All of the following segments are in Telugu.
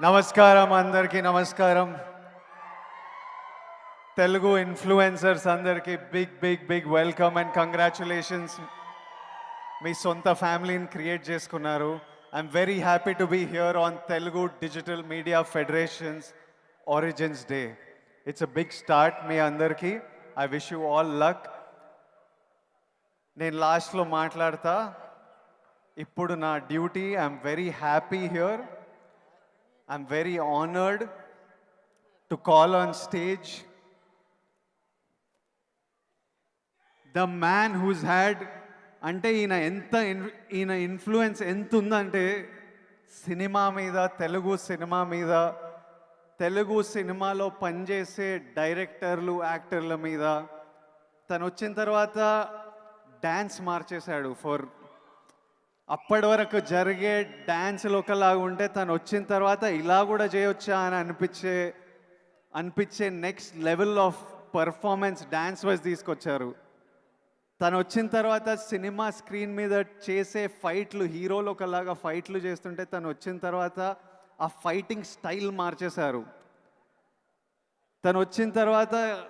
నమస్కారం అందరికీ నమస్కారం. తెలుగు ఇన్ఫ్లుయెన్సర్స్ అందరికీ big big big welcome and congratulations మీ సొంత ఫ్యామిలీని క్రియేట్ చేసుకున్నారు. I'm very happy to be here on Telugu digital media federation's origins day it's a big start మీ అందరికీ. I wish you all luck నేను లాస్ట్లో మాట్లాడతా. ఇప్పుడు నా duty. I'm very happy here I'm very honored to call on stage the man who's had అంటే ఈయన ఎంత ఇన్- ఈయన ఇన్ఫ్లుయెన్స్ ఎంత ఉందంటే సినిమా మీద తెలుగు సినిమా మీద తెలుగు సినిమాలో పనిచేసే డైరెక్టర్లు యాక్టర్ల మీద తను వచ్చిన తర్వాత డ్యాన్స్ మార్చేశాడు ఫర్ అప్పటి వరకు జరిగే డ్యాన్సులు ఒకలాగా ఉంటే తను వచ్చిన తర్వాత ఇలా కూడా చేయొచ్చా అని అనిపించే అనిపించే next level of performance dance wise తీసుకొచ్చారు. తను వచ్చిన తర్వాత సినిమా స్క్రీన్ మీద చేసే ఫైట్లు హీరోలు ఒకలాగా ఫైట్లు చేస్తుంటే తను వచ్చిన తర్వాత ఆ ఫైటింగ్ స్టైల్ మార్చేశారు. తను వచ్చిన తర్వాత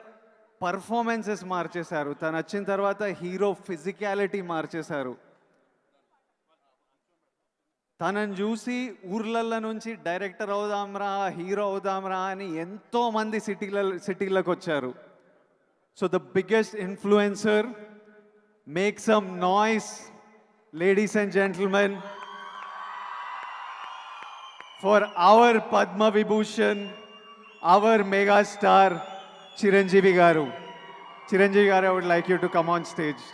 పర్ఫార్మెన్సెస్ మార్చేశారు. తను వచ్చిన తర్వాత హీరో ఫిజికాలిటీ మార్చేశారు. తనని చూసి ఊర్లల్లో నుంచి డైరెక్టర్ అవుదాంరా హీరో అవుదాంరా అని ఎంతోమంది సిటీల సిటీలకు వచ్చారు. So the biggest influencer make some noise ladies and gentlemen for our Padma Vibhushan our mega star Chiranjeevi garu Chiranjeevi garu I would like you to come on stage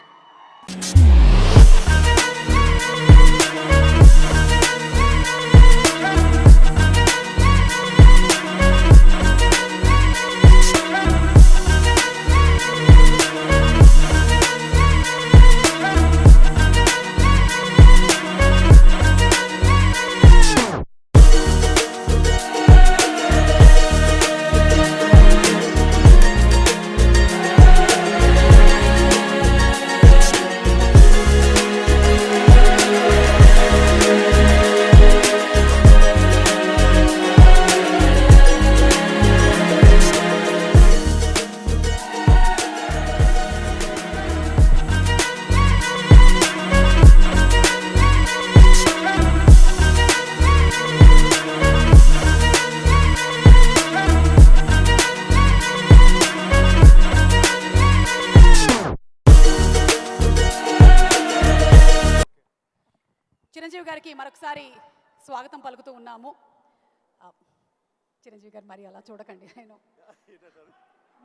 గారికి మరొకసారి స్వాగతం పలుకుతూ ఉన్నాము. చిరంజీవి గారు మరి అలా చూడకండి నేను.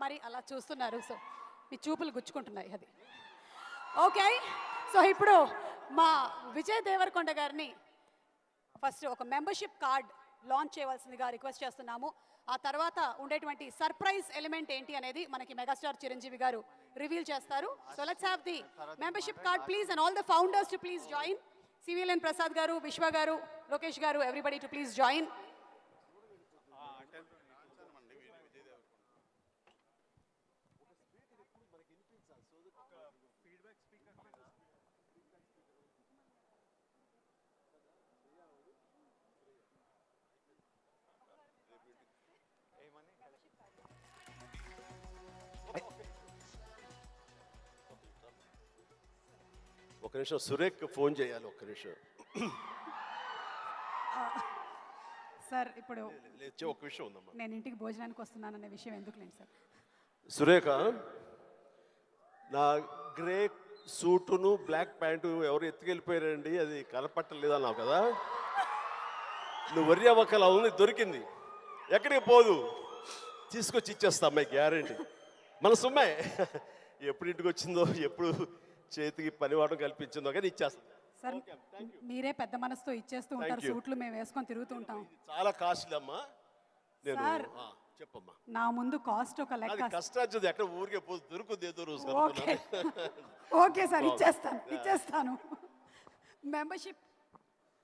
మరి అలా చూస్తున్నారు సో మీ చూపులు గుచ్చుకుంటున్నాయి అది. ఓకే సో ఇప్పుడు మా విజయ్ దేవరకొండ గారిని ఫస్ట్ ఒక మెంబర్షిప్ కార్డ్ లాంచ్ చేయవలసిందిగా రిక్వెస్ట్ చేస్తున్నాము. ఆ తర్వాత ఉండేటువంటి సర్ప్రైజ్ ఎలిమెంట్ ఏంటి అనేది మనకి మెగాస్టార్ చిరంజీవి గారు రివీల్ చేస్తారు. So let's have the membership card please and all the founders to please join CVLN Prasad garu Viswa garu Lokesh గారు ఎవ్రీబడి టు ప్లీజ్ జాయిన్. ఒక నిమిషం సురేఖ్ ఫోన్ చేయాలి ఒక్క నిమిషం. సార్ ఇప్పుడు ఒక విషయం ఉందమ్మా. నేను ఇంటికి భోజనానికి వస్తున్నాననే విషయం ఎందుకులేండి సార్? సురేఖ నా గ్రే సూటును బ్లాక్ ప్యాంటు ఎవరు ఎత్తుకెళ్ళిపోయారండి అది కనపట్టలేదు అన్నావు కదా? నువ్వు వరి అవ్వకలా ఉంది దొరికింది. ఎక్కడికి పోదు. తీసుకొచ్చి ఇచ్చేస్తా అమ్మాయి గ్యారంటీ మన సుమ్మాయి ఎప్పుడు ఇంటికి వచ్చిందో ఎప్పుడు చేతికి పనివాడం కల్పించిందో కానీ ఇచ్చేస్తా. సార్ మీరే పెద్ద మనసుతో ఇచ్చేస్తూ ఉంటారు. సూట్లు మేము వేసుకొని తిరుగుతూ ఉంటాం. చాలా కాస్ట్లీ అమ్మా. నేను చెప్పమ్మా. నా ముందు కాస్ట్ ఒక అది లెక్క కష్టార్జిత ఎక్కడ ఊరికే పోదు దొరుకుతుంది ఏదో రోజు ఓకే. ఓకే సార్ ఇచ్చేస్తాను ఇచ్చేస్తాను. Membership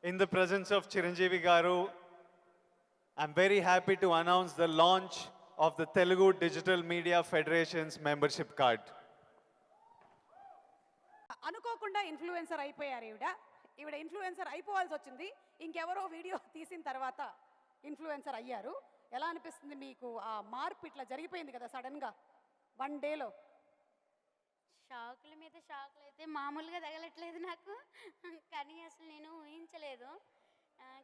In the presence of Chiranjeevi Garu, I'm very happy to announce the launch of the Telugu Digital Media Federation's membership card. అనుకోకుండా ఇన్ఫ్లుయెన్సర్ అయిపోయారు ఈవిడ. ఈవిడ ఇన్ఫ్లుయెన్సర్ అయిపోవాల్సి వచ్చింది. ఇంకెవరో వీడియో తీసిన తర్వాత ఇన్ఫ్లుయెన్సర్ అయ్యారు. ఎలా అనిపిస్తుంది మీకు ఆ మార్పు ఇట్లా జరిగిపోయింది కదా సడన్గా వన్ డేలో షాకుల మీద షాకులు అయితే మామూలుగా తగలట్లేదు నాకు. కానీ అసలు నేను ఊహించలేదు.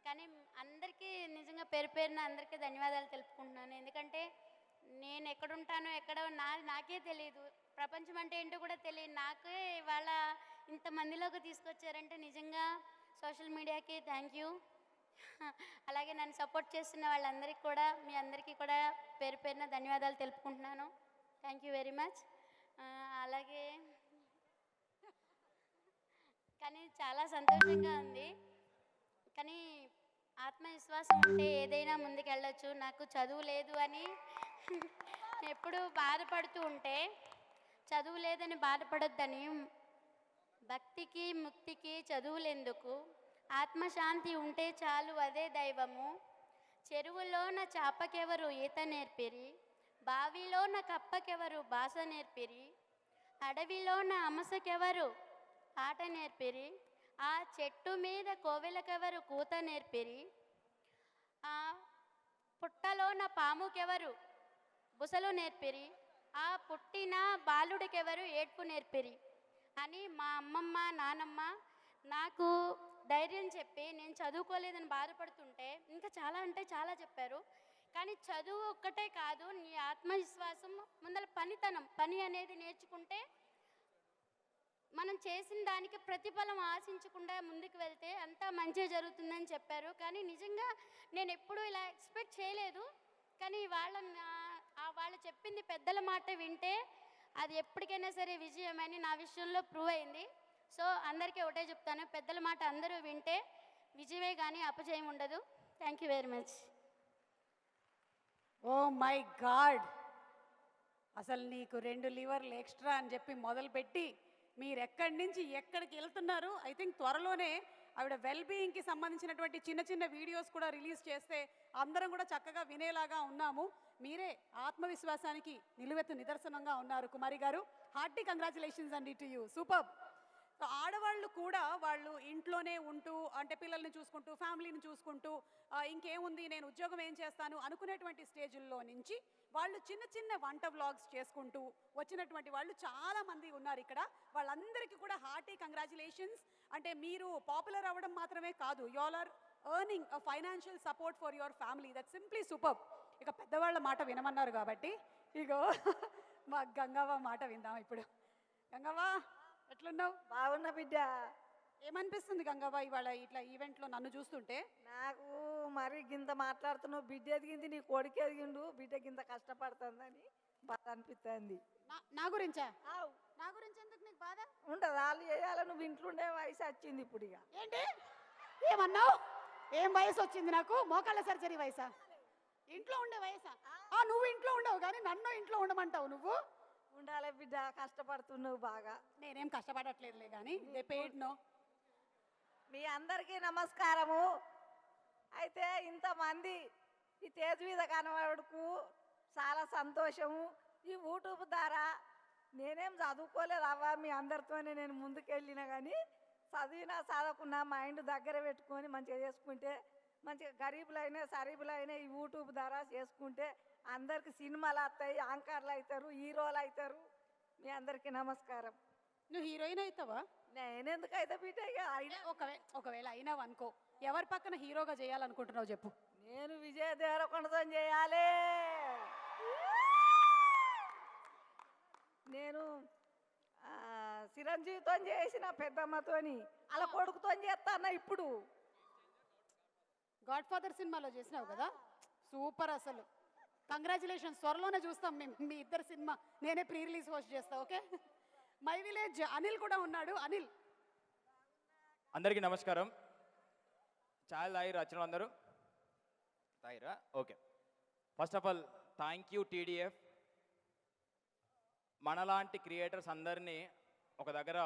కానీ అందరికీ నిజంగా పేరు పేరున అందరికీ ధన్యవాదాలు తెలుపుకుంటున్నాను. ఎందుకంటే నేను ఎక్కడుంటానో ఎక్కడ నా నాకే తెలియదు ప్రపంచం అంటే ఏంటో కూడా తెలియదు. నాకే ఇవాళ ఇంతమందిలోకి తీసుకొచ్చారంటే నిజంగా సోషల్ మీడియాకి థ్యాంక్ యూ. అలాగే నన్ను సపోర్ట్ చేస్తున్న వాళ్ళందరికీ కూడా మీ అందరికీ కూడా పేరు పేరున ధన్యవాదాలు తెలుపుకుంటున్నాను. థ్యాంక్ యూ వెరీ మచ్ అలాగే కానీ చాలా సంతోషంగా ఉంది. కానీ ఆత్మవిశ్వాసం ఉంటే ఏదైనా ముందుకెళ్ళొచ్చు. నాకు చదువు లేదు అని ఎప్పుడు బాధపడుతూ ఉంటే చదువు లేదని బాధపడొద్దని భక్తికి ముక్తికి చదువులెందుకు? ఆత్మశాంతి ఉంటే చాలు అదే దైవము. చెరువులోన చాపకెవరు ఈత నేర్పిరి? బావిలోన కప్పకెవరు బాస నేర్పిరి? అడవిలోన అమసకెవరు ఆట నేర్పిరి? ఆ చెట్టు మీద కోవెలకెవరు కూత నేర్పిరి? ఆ పుట్టలోన పాముకెవరు బుసలు నేర్పిరి? ఆ పుట్టిన బాలుడికెవరు ఏడ్పు నేర్పిరి? అని మా అమ్మమ్మ నానమ్మ నాకు ధైర్యం చెప్పి నేను చదువుకోలేదని బాధపడుతుంటే ఇంకా చాలా అంటే చాలా చెప్పారు. కానీ చదువు ఒక్కటే కాదు నీ ఆత్మవిశ్వాసం ముందర పనితనం. పని అనేది నేర్చుకుంటే మనం చేసిన దానికి ప్రతిఫలం ఆశించకుండా ముందుకు వెళ్తే అంతా మంచిగా జరుగుతుందని చెప్పారు. కానీ నిజంగా నేను ఎప్పుడూ ఇలా ఎక్స్పెక్ట్ చేయలేదు. కానీ వాళ్ళ వాళ్ళు చెప్పింది పెద్దల మాట వింటే అది ఎప్పటికైనా సరే విజయమని నా విషయంలో ప్రూవ్ అయింది. సో అందరికీ ఒకటే చెప్తాను. పెద్దల మాట అందరూ వింటే విజయమే కానీ అపజయం ఉండదు. Thank you very much oh my god అసలు నీకు రెండు లివర్లు ఎక్స్ట్రా అని చెప్పి మొదలుపెట్టి మీరు ఎక్కడి నుంచి ఎక్కడికి వెళ్తున్నారు? ఐ థింక్ త్వరలోనే ఆవిడ వెల్ బీయింగ్కి సంబంధించినటువంటి చిన్న చిన్న వీడియోస్ కూడా రిలీజ్ చేస్తే అందరం కూడా చక్కగా వినేలాగా ఉన్నాము. మీరే ఆత్మవిశ్వాసానికి నిలువెత్తు నిదర్శనంగా ఉన్నారు. కుమారి గారు హార్టీ కంగ్రాచులేషన్స్ అండి టు యూ సూపర్ సో ఆడవాళ్ళు కూడా వాళ్ళు ఇంట్లోనే ఉంటూ అంటే పిల్లల్ని చూసుకుంటూ ఫ్యామిలీని చూసుకుంటూ ఇంకేముంది నేను ఉద్యోగం ఏం చేస్తాను అనుకునేటువంటి స్టేజుల్లో నుంచి వాళ్ళు చిన్న చిన్న వంట వ్లాగ్స్ చేసుకుంటూ వచ్చినటువంటి వాళ్ళు చాలా మంది ఉన్నారు ఇక్కడ. వాళ్ళందరికీ కూడా హార్టీ కంగ్రాచులేషన్స్ అంటే మీరు పాపులర్ అవ్వడం మాత్రమే కాదు y'all are earning a financial support for your family that simply super ఇక పెద్దవాళ్ళ మాట వినమన్నారు కాబట్టి ఇగో మా గంగవ్వ మాట విందాం ఇప్పుడు. గంగవ్వ ఎట్లున్నావు? బాగున్న బిడ్డ. ఏమనిపిస్తుంది గంగవ్వ ఇవాళ ఇట్లా ఈవెంట్లో నన్ను చూస్తుంటే? నాకు మరి గింత మాట్లాడుతున్నావు బిడ్డ ఎదిగింది నీ కొడుకు ఎదిగిండు బిడ్డ గింత కష్టపడుతుందని బాధ అనిపిస్తుంది నా గురించా? నా గురించి ఎందుకు నీకు బాధ? ఉండదు వాళ్ళు చేయాలి నువ్వు ఇంట్లోండే వయసు వచ్చింది ఇప్పుడు ఇక. ఏంటి? ఏమన్నావు? ఏం వయసు వచ్చింది నాకు? మోకాళ్ళ సర్జరీ వయసా? ఇంట్లో ఉండే వయసా? నువ్వు ఇంట్లో ఉండవు కానీ నన్ను ఇంట్లో ఉండమంటావు నువ్వు? ఉండాలి బిడ్డ కష్టపడుతున్నావు బాగా. నేనేం కష్టపడట్లేదులే కానీ దే పేడ్ నో మీ అందరికీ నమస్కారము. అయితే ఇంతమంది ఈ తేజ్ మీద కనబడుకు చాలా సంతోషము. ఈ యూట్యూబ్ ద్వారా నేనేం చదువుకోలేదు అవ్వ మీ అందరితోనే నేను ముందుకెళ్ళిన కానీ చదివినా చదవకున్నా మైండ్ దగ్గర పెట్టుకొని మంచిగా చేసుకుంటే మంచిగా గరీబులైనా సరీబులైనా ఈ యూట్యూబ్ ద్వారా చేసుకుంటే అందరికి సినిమాలు వస్తాయి యాంకర్లు అవుతారు హీరోలు అవుతారు. మీ అందరికీ నమస్కారం. నువ్వు హీరోయిన్ అవుతావా? నేనెందుకు అయితే బిడ్డ అయినా ఒకవేళ ఒకవేళ అయినావు అనుకో ఎవరి పక్కన హీరోగా చేయాలనుకుంటున్నావు చెప్పు. నేను విజయ దేవరకొండతో చేయాలి. నేను చిరంజీవితో చేసిన పెద్దమ్మతోని అలా కొడుకుతో చేస్తాను ఇప్పుడు? గాడ్ ఫాదర్ సినిమాలో చేసినావు కదా? సూపర్ అసలు. కంగ్రాచులేషన్స్ త్వరలోనే చూస్తాం మేము మీ ఇద్దరు సినిమా. నేనే ప్రీ రిలీజ్ హోస్ట్ చేస్తా ఓకే? మై విలేజ్ అనిల్ కూడా ఉన్నాడు. అనిల్. అందరికీ నమస్కారం. చాలా తాగిరు వచ్చిన అందరూ. తాయిరా okay. First of all thank you TDF మనలాంటి క్రియేటర్స్ అందరినీ ఒక దగ్గర